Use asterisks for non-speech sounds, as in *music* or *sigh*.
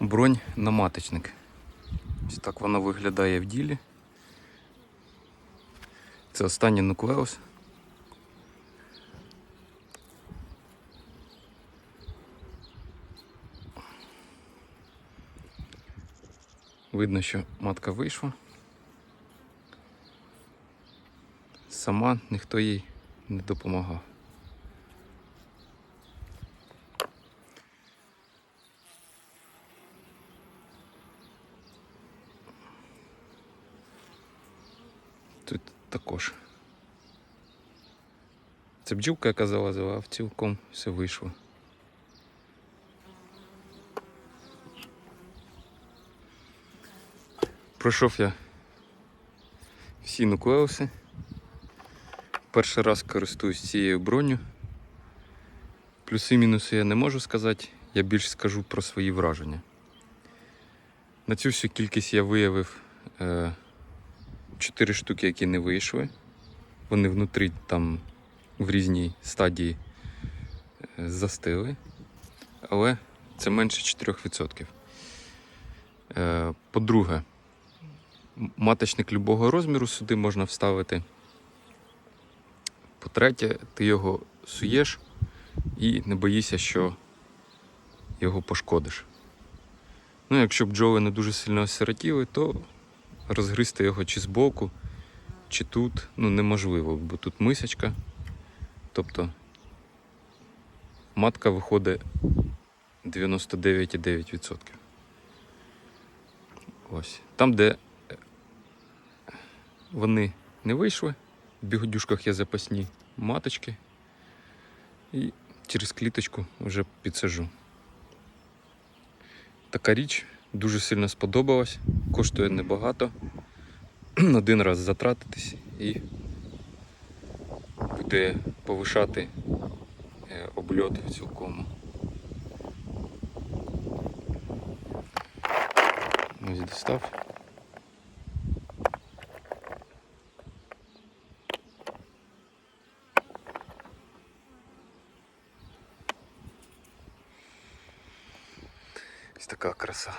бронь на маточник. Ось так вона виглядає в ділі. Це останній нуклеус. Видно, що матка вийшла. Сама ніхто їй не допомагав. Тут також. Це бджілка, яка залазила, а цілком все вийшло. Пройшов я всі нуклеуси. Перший раз користуюсь цією броню. Плюси-мінуси я не можу сказати, я більш скажу про свої враження. На цю всю кількість я виявив е, 4 штуки, які не вийшли. Вони внутрі там в різній стадії е, застили. Але це менше 4%. Е, По-друге, маточник любого розміру сюди можна вставити. По-третє, ти його суєш і не боїшся, що його пошкодиш. Ну, якщо бджоли не дуже сильно осиротіли, то розгризти його чи збоку, чи тут ну, неможливо, бо тут мисочка. Тобто матка виходить 99,9%. Ось. Там, де е, вони не вийшли, в бігодюшках є запасні маточки. І через кліточку вже підсажу. Така річ дуже сильно сподобалось, коштує небагато. *clears throat* Один раз затратитись і буде повишати е, обльот в цілком. Ось достав. Така краса.